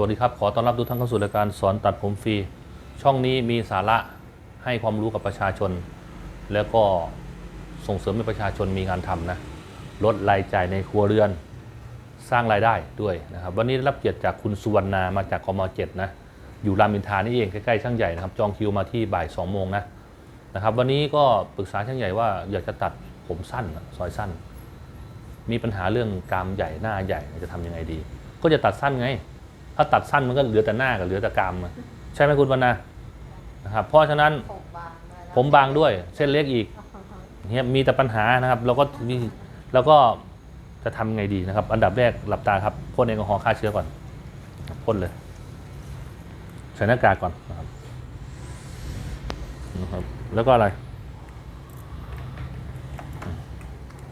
วัสดีครับ ขอต้อนรับทุกท่านเข้าสู่รายการสอนตัดผมฟรี ช่องนี้มีสาระให้ความรู้กับประชาชน แล้วก็ส่งเสริมให้ประชาชนมีงานทำนะลดรายจ่ายในครัวเรือน สร้างรายได้ด้วยนะครับ วันนี้ได้รับเกียรติจากคุณสุวรรณามาจากกมเจ็ดนะอยู่รามอินทรานี่เองใกล้ๆช่างใหญ่นะครับ จองคิวมาที่บ่าย2โมงนะนะครับ วันนี้ก็ปรึกษาช่างใหญ่ว่าอยากจะตัดผมสั้นซอยสั้น มีปัญหาเรื่องกรามใหญ่หน้าใหญ่จะทำยังไงดี ก็จะตัดสั้นไง ถ้าตัดสั้นมันก็เหลือแต่หน้ากับเหลือแต่กรามอะใช่ไหมคุณวรรณานะครับเพราะฉะนั้นผมบางด้วยนะผมบางด้วย เส้นเล็กอีกเนี่ยมีแต่ปัญหานะครับ เราก็มีแล้วก็จะทำไงดีนะครับ อันดับแรกหลับตาครับพ่นแอลกอฮอล์ฆ่าเชื้อก่อนพ่นเลยใส่หน้ากากก่อนนะครับนะครับ แล้วก็อะไร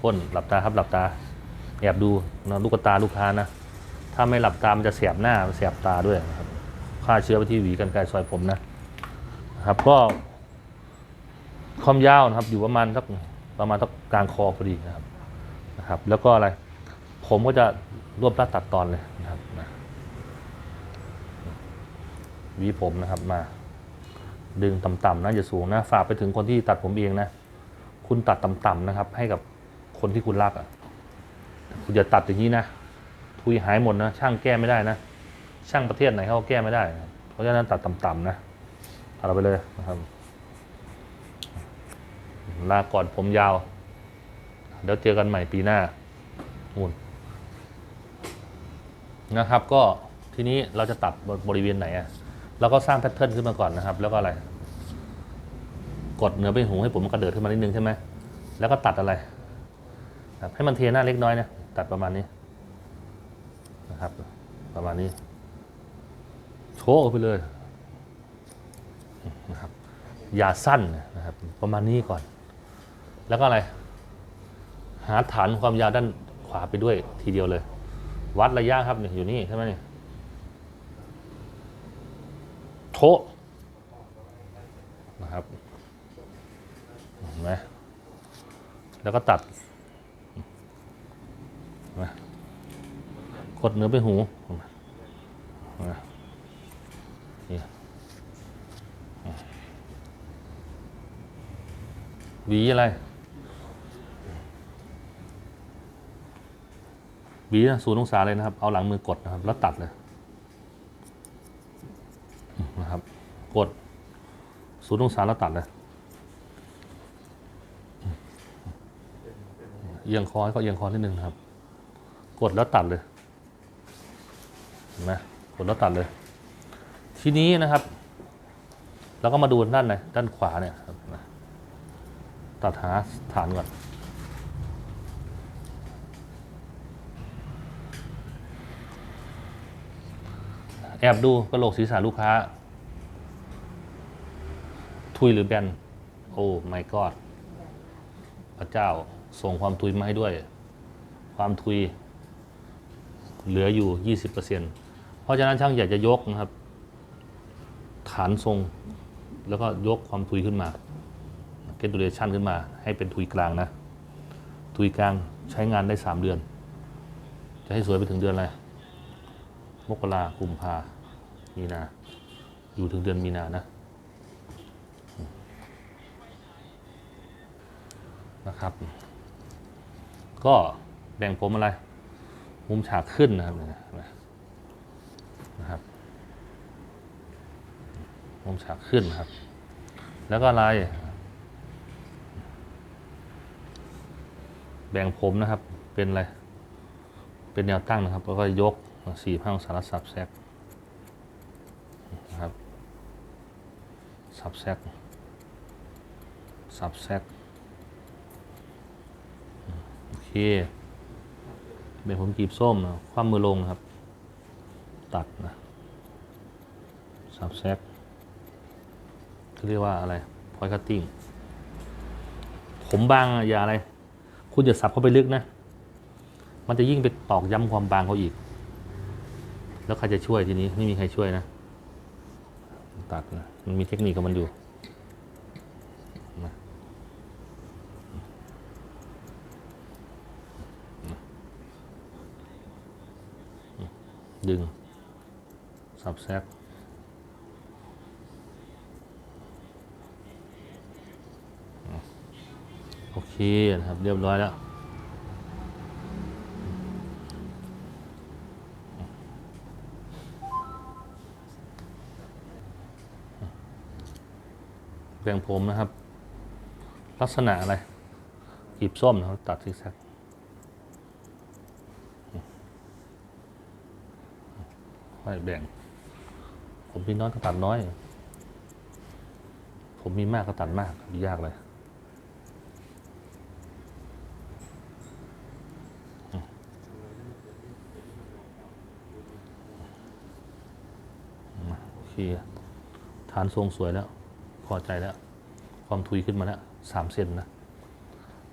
พ่นหลับตาครับหลับตาแอบดูนะลูกตาลูกค้านะ ถ้าไม่หลับตา มันจะแสบหน้าแสบตาด้วยนะครับฆ่าเชื้อไปที่หวีกันไกรซอยผมนะนะครับ ก็ความยาวนะครับ อยู่ประมาณสักประมาณสักกลางคอพอดีนะครับนะครับ แล้วก็อะไร ผมก็จะรวบรัดตัดตอนเลยนะครับนะหวีผมนะครับมา ดึงต่ำๆนะอย่าสูงนะฝากไปถึงคนที่ตัดผมเองนะคุณตัดต่ำๆนะครับ ให้กับคนที่คุณรักอะคุณอย่าตัดอย่างนี้นะ ทุยหายหมดนะ ช่างแก้ไม่ได้นะ ช่างประเทศไหนเขาแก้ไม่ได้ เพราะฉะนั้นตัดต่ำๆนะตัดเราไปเลยนะครับ ลาก่อนผมยาว เดี๋ยวเจอกันใหม่ปีหน้านู่นนะครับ ก็ทีนี้เราจะตัดบริเวณไหนอะเราก็สร้างแพทเทิร์นขึ้นมาก่อนนะครับ แล้วก็อะไร กดเหนือไปหูให้ผมมันกระเดิดขึ้นมานิดนึงใช่ไหมแล้วก็ตัดอะไรให้มันเทหน้าเล็กน้อยนะตัดประมาณนี้ นะครับ ประมาณนี้โชว์ออกไปเลยนะครับอย่าสั้นนะครับ ประมาณนี้ก่อน แล้วก็อะไร หาฐานความยาวด้านขวาไปด้วยทีเดียวเลย วัดระยะครับเนี่ยอยู่นี่ใช่ไหมเนี่ยโทนะครับเห็นไหมแล้วก็ตัดนไหมก ดเนื้อไปหูหวีอะไรหวีนะศูนย์องศาเลยนะครับ เอาหลังมือกดนะครับ แล้วตัดเลยนะครับ กดศูนย์องศาแล้วตัดเลยเอียงคอให้เขาเอียงคอนิดนึงนะครับ กดแล้วตัดเลย นไหมกดแล้วตัดเลย ทีนี้นะครับ เราก็มาดูด้านไหนด้านขวาเนี่ยครับตัดหาฐานก่อนแอบดูกระโหลกศีรษะลูกค้า ทุยหรือแบน โอ้ไม่กอดพระเจ้าส่งความทุยมาให้ด้วย ความทุย เหลืออยู่ 20%เปอร์เซ็นต์ พราะฉะนั้นช่างอยากจะยกนะครับ ฐานทรง แล้วก็ยกความทุยขึ้นมาเกนตูเลชันขึ้นมา ให้เป็นทุยกลางนะ ทุยกลางใช้งานได้ 3 เดือน จะให้สวยไปถึงเดือนอะไร มกรากุมภามีนา อยู่ถึงเดือนมีนานะนะครับ ก็แบ่งผมอะไร มุมฉากขึ้นนะครับ มุมฉากขึ้นครับ แล้วก็อะไรแบ่งผมนะครับ เป็นอะไร เป็นแนวตั้งนะครับ แล้วก็ยกสี่ห้าองศาแล้วสับแซกนะครับ สับแซกสับแซกโอเคแบ่งผมกีบส้มนะคว่ำมือลงครับ ตัดนะสับแซก เขาเรียกว่าอะไรพอยคัตติ้งผมบางอย่าอะไร คุณอย่าสับเข้าไปลึกนะ มันจะยิ่งไปตอกย้ำความบางเขาอีก แล้วใครจะช่วยทีนี้ไม่มีใครช่วยนะ ตัดนะมันมีเทคนิคของมันอยู่ดึง สับแซกอะ โอเคนะครับเรียบร้อยแล้วแบ่งผมนะครับ ลักษณะอะไรกรีบส้มนะครับตัดซิกแซกค่อยแบ่ง ผมมีน้อยก็ตัดน้อย ผมมีมากก็ตัดมาก ยากเลย มาโอเคฐานทรงสวยแล้ว พอใจแล้ว ความทุยขึ้นมาแล้วสามเซนนะ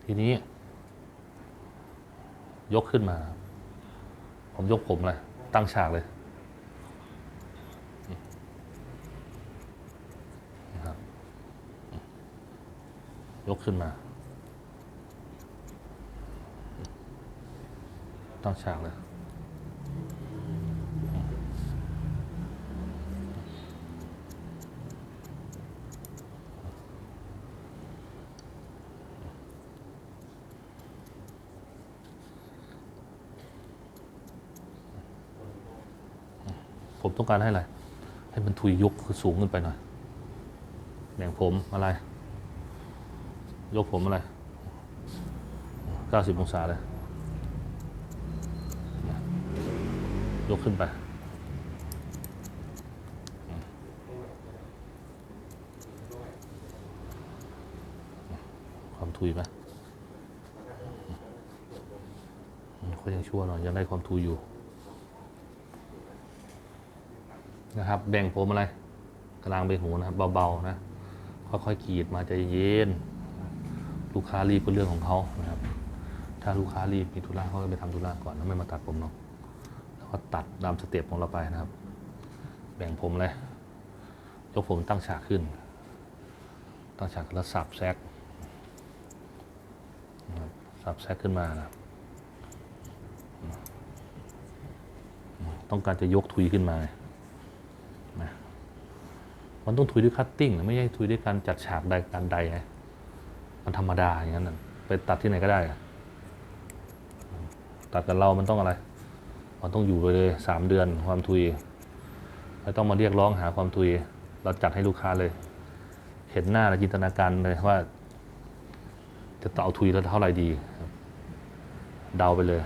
ทีนี้ ยกขึ้นมา ผมยกผมเลย ตั้งฉากเลยนะครับยกขึ้นมา ตั้งฉากเลย ผมต้องการให้อะไรให้มันทุยยกคือสูงขึ้นไปหน่อยแบ่งผมอะไร ยกผมอะไร 90 องศาเลย ยกขึ้นไป ความทุยไหมก็ยังชั่วหน่อยยังได้ความทุยอยู่ นะครับ แบ่งผมอะไรกลางใบหูนะครับเบาๆนะค่อยๆกรีดมาใจเย็น ลูกค้ารีบเป็นเรื่องของเขานะครับ ถ้าลูกค้ารีบมีธุระเขาก็ไปทำธุระก่อนแล้วไม่มาตัดผมเนาะแล้วก็ตัดตามสเต็ปของเราไปนะครับ แบ่งผมเลยยกผมตั้งฉากขึ้น ตั้งฉากแล้วสับแซกนะครับสับแซกขึ้นมานะต้องการจะยกทุยขึ้นมา มันต้องทุยด้วยคัตติ้งนะไม่ใช่ทุยด้วยการจัดฉากใดการใดไงมันธรรมดาอย่างนั้นไปตัดที่ไหนก็ได้ตัดกับเรามันต้องอะไร มันต้องอยู่ไปเลยสามเดือนความทุยไม่ต้องมาเรียกร้องหาความทุย เราจัดให้ลูกค้าเลย เห็นหน้าแล้วจินตนาการเลยว่า จะต่อเอาทุยแล้วเท่าไหร่ดี เดาไปเลย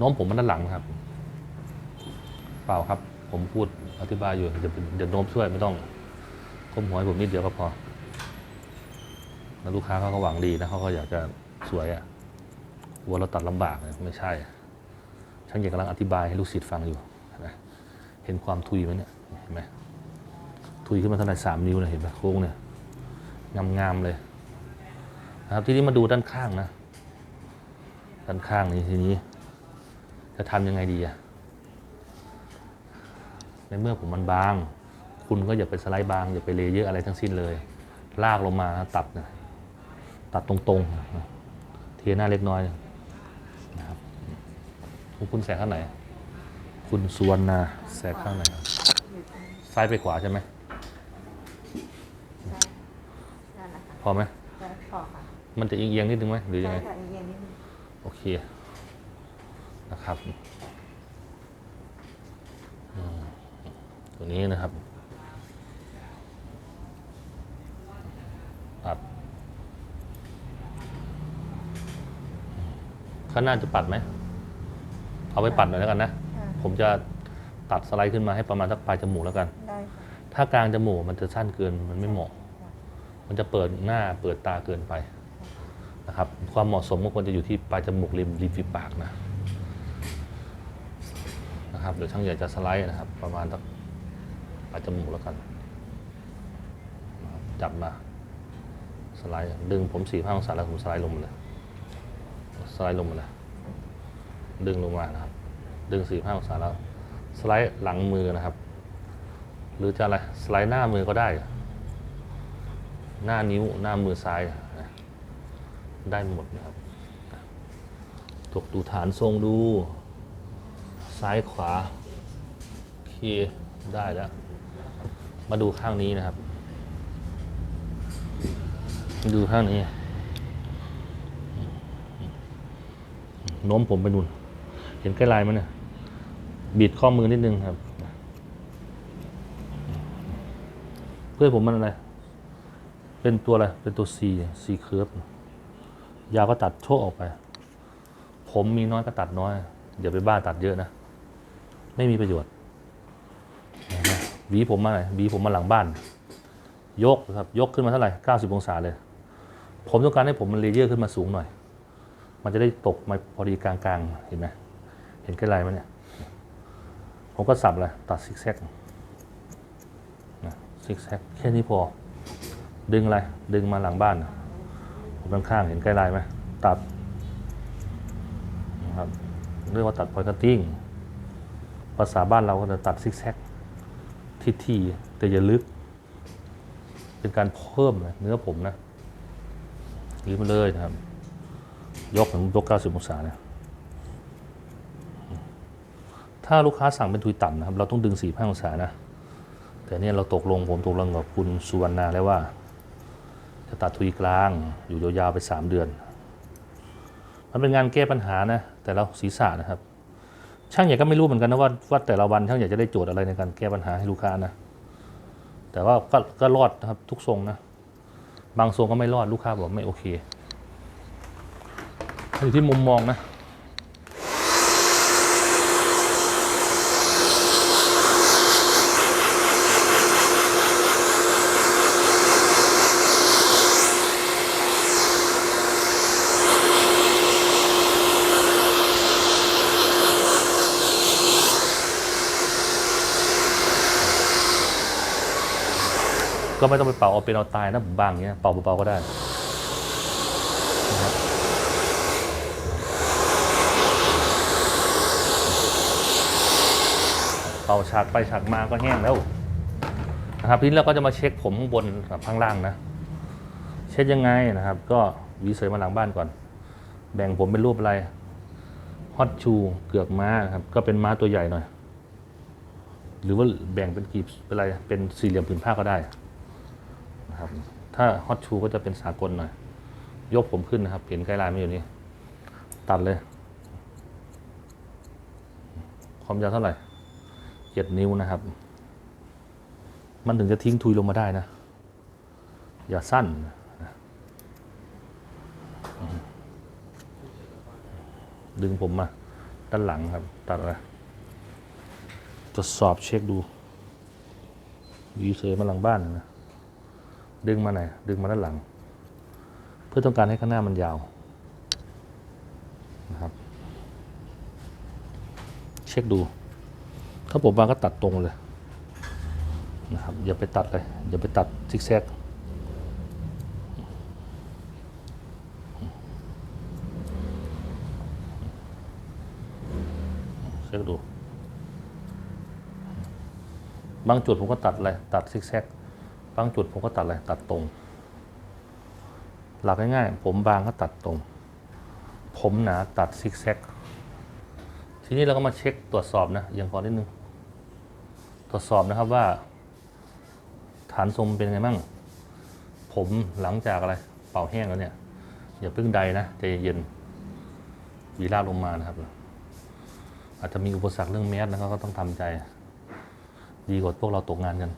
น้มผมมันด้านหลังครับ เปล่าครับ ผมพูดอธิบายอยู่เดี๋ยวเดี๋ยวโน้มช่วยไม่ต้องก้มหัวให้ผมนิดเดียวก็พอแล้วลูกค้าเขาก็หวังดีนะเขาก็อยากจะสวยอะ่ะกลัวเราตัดลำบากนะไม่ใช่ ช่างเอกกำลังอธิบายให้ลูกศิษย์ฟังอยู่เห็นไหมเห็นความทุยไหมเนี่ยเห็นไหมทุยขึ้นมาเท่าไหร่สามนิ้วเลยเห็นไหมโค้งเนี่ยงามๆเลยนะครับทีนี้มาดูด้านข้างนะ ด้านข้างนี้ทีนี้ จะทำยังไงดีอะ ในเมื่อผมมันบาง คุณก็อย่าไปสไลด์บาง อย่าไปเลเยอร์อะไรทั้งสิ้นเลย ลากลงมาตัดนะตัดตรงๆนะเทียหน้าเล็กน้อยนะครับคุณคุณแสกข้างไหน คุณสวนนาแสกข้างไหนซ้ายไปขวาใช่ไหมนั่นแหละค่ะพอไหมได้พอค่ะมันจะเอียงๆนิดนึงไหมหรือยังไงใช่ค่ะเย็นนิดนึงโอเคนะครับอืม ตัวนี้นะครับปัดข้างหน้าจะปัดไหม เอาไปปัดหน่อยแล้วกันนะค่ะผมจะตัดสไลด์ขึ้นมาให้ประมาณสักปลายจมูกแล้วกัน ได้ค่ะถ้ากลางจมูกมันจะสั้นเกินมันไม่เหมาะ มันจะเปิดหน้าเปิดตาเกินไปนะครับ ความเหมาะสมก็ควรจะอยู่ที่ปลายจมูกริมริมฝีปากนะนะครับเดี๋ยวช่างใหญ่จะสไลด์นะครับ ประมาณสัก ปลายจมูกแล้วกัน จับมา สไลด์ดึงผมสี่ห้าองศาแล้วผมสไลด์ลงมาเลยสไลด์ลงมาเลยดึงลงมานะครับ ดึงสี่ห้าองศาแล้ว สไลด์หลังมือนะครับ หรือจะอะไรสไลด์หน้ามือก็ได้ หน้านิ้วหน้ามือซ้ายได้หมดนะครับตกดูฐานทรงดู ซ้ายขวาโอเคได้แล้ว มาดูข้างนี้นะครับ ดูข้างนี้โน้มผมไปนู่น เห็นใกล้ลายมันเนี่ยบิดข้อมือนิดนึงครับ เพื่อผมมันอะไร เป็นตัวอะไร เป็นตัว C C curve ยาวก็ตัดโชกออกไป ผมมีน้อยก็ตัดน้อยอย่าไปบ้าตัดเยอะนะ ไม่มีประโยชน์ หวีผมมาไหนหวีผมมาหลังบ้าน ยกครับยกขึ้นมาเท่าไหร่90 องศาเลย ผมต้องการให้ผมมันเลเยอร์ขึ้นมาสูงหน่อย มันจะได้ตกมาพอดีกลางๆ เห็นไหมเห็นใกล้ลายไหมเนี่ย ผมก็สับเลยตัดซิกแซกนะซิกแซกแค่นี้พอ ดึงอะไร ดึงมาหลังบ้าน ผมข้างๆเห็นใกล้ลายไหมตัดนะครับเรียกว่าตัดพอยคัตติ้งภาษาบ้านเราก็จะตัดซิกแซก ทีๆแต่อย่าลึก เป็นการเพิ่มนะเนื้อผมนะยืดมาเลยนะครับ ยกถึงยก 90 องศาเนี่ยถ้าลูกค้าสั่งเป็นทุยต่ำนะครับ เราต้องดึง 45 องศานะ แต่เนี่ยเราตกลงผมตกลงกับคุณสุวรรณาแล้วว่า จะตัดทุยกลางอยู่ยาวๆไป 3 เดือน มันเป็นงานแก้ปัญหานะ แต่เราศีรษะนะครับ ช่างใหญ่ก็ไม่รู้เหมือนกันนะว่าว่าแต่ละวันช่างใหญ่จะได้โจทย์อะไรในการแก้ปัญหาให้ลูกค้านะแต่ว่าก็ก็รอดนะครับทุกทรงนะ บางทรงก็ไม่รอดลูกค้าบอกไม่โอเคอยู่ที่มุมมองนะ ก็ไม่ต้องไปเป่าเอาเป็นเอาตายนะบางอย่างเงี้ยเป่าเบาๆก็ได้เป่าฉากไปฉากมาก็แห้งแล้วนะครับทีนี้เราก็จะมาเช็คผมข้างบนกับข้างล่างนะ เช็ดยังไงนะครับ ก็วีเสยมาหลังบ้านก่อน แบ่งผมเป็นรูปอะไรฮอตชูเกือกม้าครับ ก็เป็นม้าตัวใหญ่หน่อย หรือว่าแบ่งเป็นกีบเป็นอะไรเป็นสี่เหลี่ยมผืนผ้าก็ได้ นะครับ ถ้าฮอตชูก็จะเป็นสากลหน่อย ยกผมขึ้นนะครับ เห็นไกด์ไลน์ไม่อยู่นี่ ตัดเลย ความยาวเท่าไหร่เจ็ดนิ้วนะครับ มันถึงจะทิ้งทุยลงมาได้นะ อย่าสั้นดึงผมมา ด้านหลังครับ ตัดอะไรตรวจสอบเช็คดูวีเซรมาหลังบ้านนะ ดึงมาไหนอยดึงมาด้านหลัง เพื่อต้องการให้ข้างหน้ามันยาวนะครับเช็คดู ถ้าผมวางก็ตัดตรงเลยนะครับอย่าไปตัดเลยอย่าไปตัดซิกแซกเช็คดู บางจุดผมก็ตัดเลยตัดซิกแซกางจุดผมก็ตัดอะไรตัดตรง หลักง่ายๆผมบางก็ตัดตรง ผมหนาตัดซิกแซกทีนี้เราก็มาเช็คตรวจสอบนะอย่างก่อนนิดนึงตรวจสอบนะครับว่า ฐานทรงเป็นไงมั่งผมหลังจากอะไร เป่าแห้งแล้วเนี่ย อย่าเพิ่งใดนะใจเย็นๆวีลาลงมานะครับ อาจจะมีอุปสรรคเรื่องแมสนะครับก็ต้องทำใจ ดีกว่าพวกเราตกงานกัน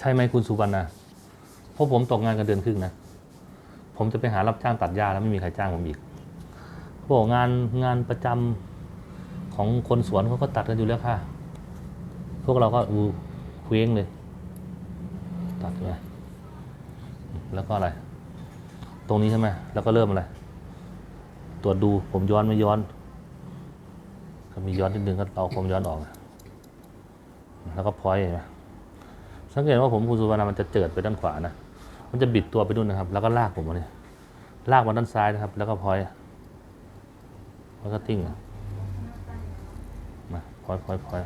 ใช่ไหมคุณสุวรรณนะเพราะผมตกงานกันเดือนครึ่งนะ ผมจะไปหารับจ้างตัดหญ้าแล้วไม่มีใครจ้างผมอีกเขาบอกงานงานประจำของคนสวนเขาก็ตัดกันอยู่แล้วค่ะ พวกเราก็อูเคว้งเลย ตัดไปแล้วก็อะไร ตรงนี้ใช่ไหมแล้วก็เริ่มอะไร ตรวจดูผมย้อนไม่ย้อน ก็มีย้อนนิดนึงก็เอาความย้อนออก แล้วก็พอยต์เห็นไหม สังเกตว่าผมคุณสุวรรณมันจะเจิดไปด้านขวานะ มันจะบิดตัวไปนู่นนะครับ แล้วก็ลากผมมาเนี่ยลากมาด้านซ้ายนะครับ แล้วก็พอยแล้วก็ติ้งมาพอยต์พอยพอย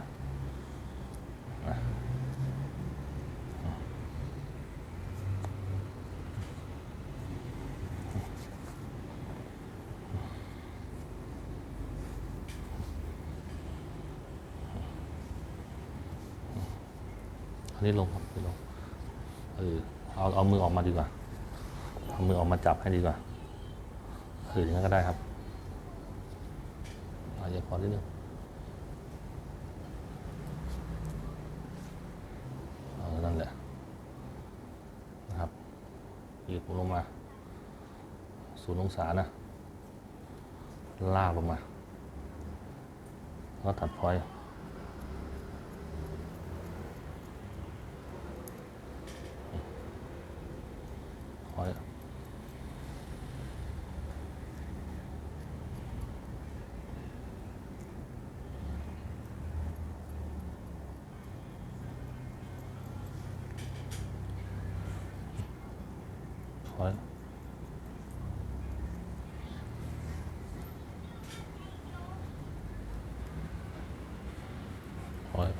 นี่ลงครับนี่ลงเออเอาเอามือออกมาดีกว่าเอามือออกมาจับให้ดีกว่าเอออย่างนั้นก็ได้ครับอาอย่าพอนิดนึงเออนั่นแหละนะครับยืดผมลงมาศูนย์องศานะ ลากลงมา แล้วตัดพอยต์พอยต์พอยต์พอยต์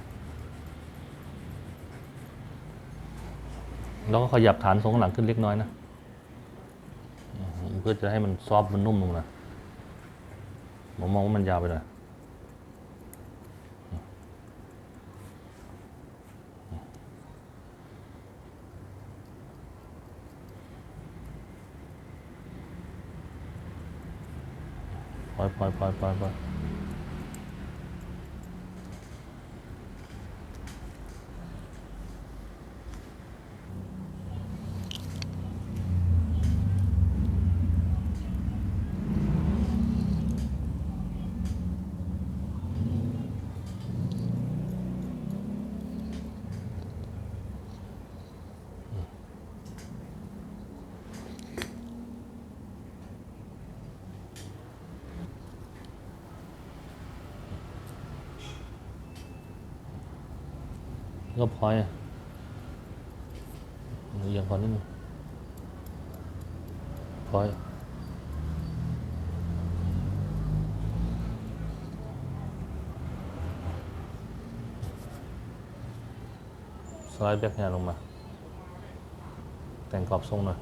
แล้วก็ขยับฐานทรงข้างหลังขึ้นเล็กน้อยนะ เพื่อจะให้มันซอฟมันนุ่มลงนะผมมองว่ามันยาวไปหน่อยปล่อยปล่อยปล่อยปล่อย ก็พอยต์เอียงก่อนนิดนึงพอยสไลด์แบ็คแฮนด์ลงมา แต่งกรอบทรงหน่อย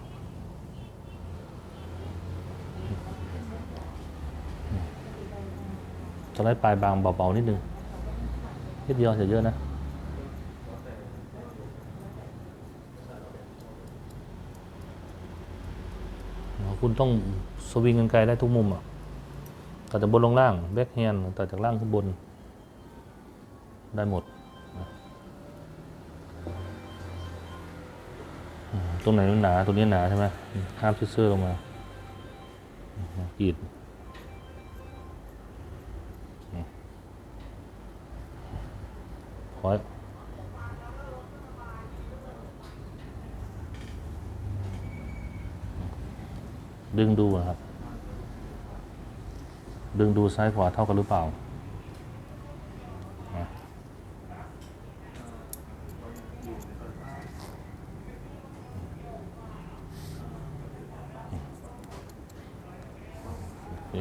สไลด์ปลายบางเบาๆนิดนึงนิดเดียวอย่าเยอะนะ คุณต้องสวิงกันไกลได้ทุกมุมอะตัดจากบนลงล่างแบ็คแฮนด์ตัดจากล่างขึ้นบน ได้หมด ตรงไหนมันหนาตรงนี้หนาใช่ไหมห้ามเสื้อลงมากรีดอืมพอย ดึงดูนะครับ ดึงดูซ้ายขวาเท่ากันหรือเปล่านะโอเค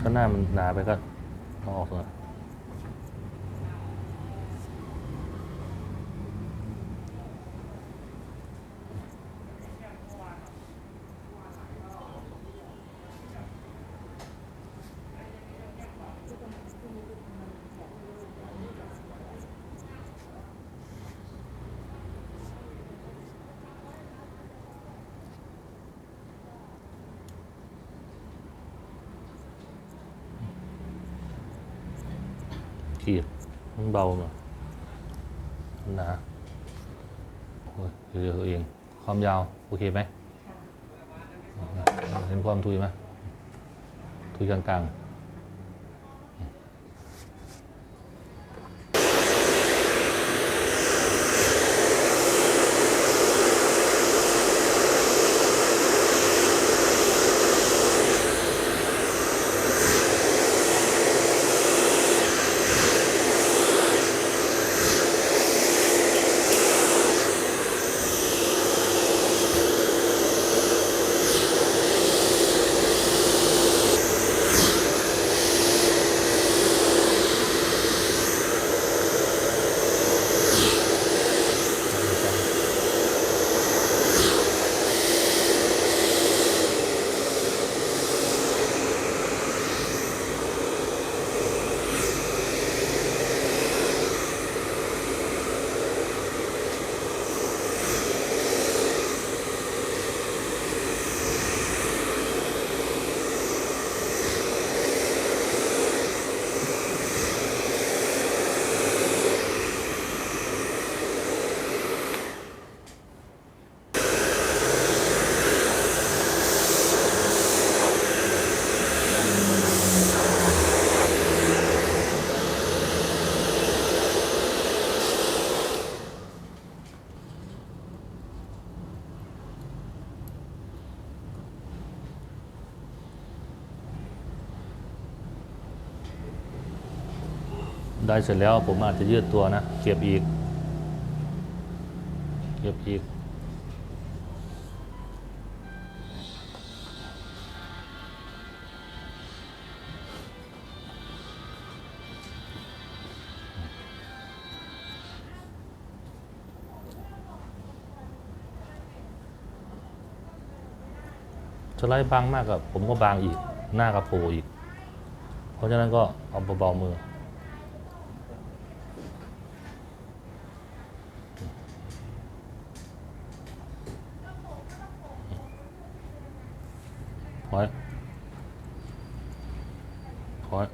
ข้างห น้ามันหนาไปก็เอาออกเลย ขีดมันเบาหน่อยมันหนาโอ้ยเดี๋ยวๆเอง ความยาว โอเคไหมเห็นความทุยไหมทุยกลางๆ ได้เสร็จแล้วผมอาจจะยืดตัวนะ เก็บอีก เก็บอีก สไลด์บางมากกับผมก็บางอีก หน้ากับโผล่อีก เพราะฉะนั้นก็เอาเบาๆมือ ถอย ถอย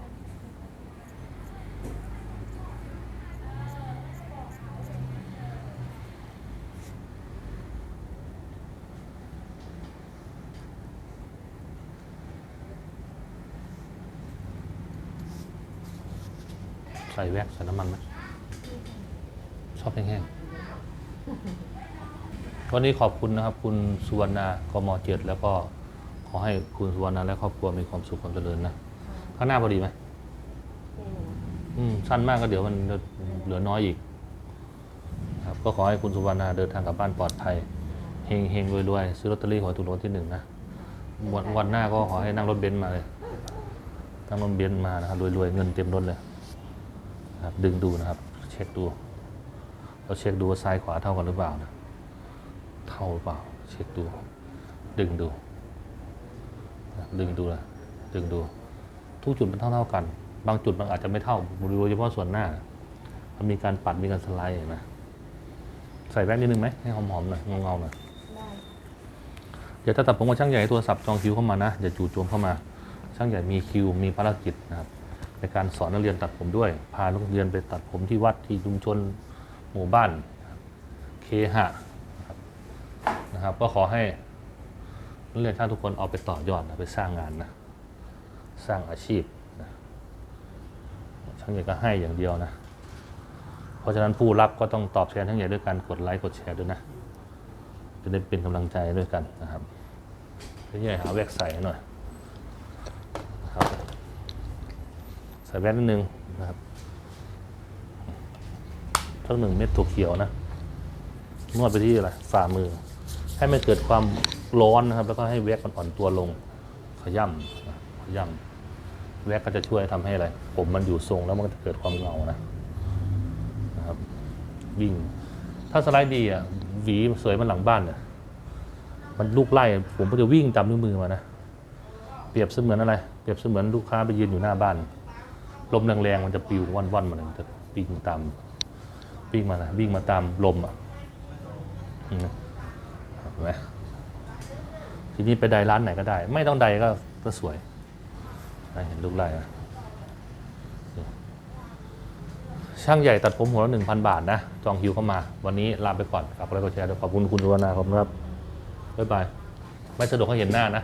ใส่แว็กซ์ใส่น้ำมันไหมชอบแห้งๆวันนี้ขอบคุณนะครับ คุณสุวรรณากมเจ็ดแล้วก็ขอให้คุณสุวรรณาและครอบครัวมีความสุขความเจริญนะข้างหน้าพอดีไหมอืมอืมสั้นมากก็เดี๋ยวมันจะเหลือน้อยอีก ครับ ก็ขอให้คุณสุวรรณาเดินทางกลับบ้านปลอดภัยเฮงเฮงรวยรวยซื้อลอตเตอรี่หวยถูกรางวัลที่หนึ่งนะวันวันหน้าก็ขอให้นั่งรถเบนซ์มาเลยนั่งรถเบนซ์มานะครับรวยรวยเงินเต็มรถเลย นะครับ ดึงดูนะครับ เช็คดู เราเช็คดูว่าซ้ายขวาเท่ากันหรือเปล่านะเท่าหรือเปล่า เช็คดู ดึงดูนะดึงดูนะดึงดู ทุกจุดมันเท่าเท่าๆกัน บางจุดมันอาจจะไม่เท่าโดยเฉพาะส่วนหน้า มันมีการปัดมีการสไลด์เห็นะใส่แว่นนิดนึงไหมให้หอมๆหน่อยเงาๆหน่อยได้เดี๋ยวถ้าตัดผมกับช่างใหญ่ให้โทรศัพท์จองคิวเข้ามานะอย่าจู่โจมเข้ามา ช่างใหญ่มีคิวมีภารกิจนะครับ ในการสอนนักเรียนตัดผมด้วย พานักเรียนไปตัดผมที่วัดที่ชุมชนหมู่บ้านเคหะนะครับ ก็ขอให้นักเรียนช่างทุกคนเอาไปต่อยอดนะไปสร้างงานนะสร้างอาชีพนะช่างใหญ่ก็ให้อย่างเดียวนะ เพราะฉะนั้นผู้รับก็ต้องตอบแทนช่างใหญ่ด้วยการกดไลค์กดแชร์ด้วยนะจะได้เป็นกำลังใจด้วยกันนะครับช่างใหญ่หาแว็กใส่หน่อยนะครับใส่แว็กนิดนึงนะครับสักหนึ่งเม็ดถั่วเขียวนะนวดไปที่อะไรฝ่ามือ ให้มันเกิดความร้อนนะครับ แล้วก็ให้แว็กมันอ่อนตัวลง ขย่ำขย่ำแว็กก็จะช่วยทำให้อะไรผมมันอยู่ทรงแล้วมันก็จะเกิดความเงานะนะครับ วิ่ง ถ้าสไลด์ดีอะหวีสวยมันหลังบ้านเนี่ยมันลูกไล่ผมก็จะวิ่งตามนิ้วมือมานะเปรียบเสมือนอะไร เปรียบเสมือนลูกค้าไปยืนอยู่หน้าบ้าน ลมแรงๆมันจะปิวว่อนๆมันจะวิ่งตามวิ่งมานะวิ่งมาตามลมอะเห็นไหมทีนี้ไปใดร้านไหนก็ได้ ไม่ต้องใดก็ก็สวยเห็นลูกไล่นะนี่ช่างใหญ่ตัดผมหัวละหนึ่งพันบาทนะ จองคิวเข้ามา วันนี้ลาไปก่อนฝากกดไลค์กดแชร์ด้วยขอบคุณคุณสุวรรณาขอบคุณครับ บ๊ายบาย ไม่สะดวกให้เห็นหน้านะ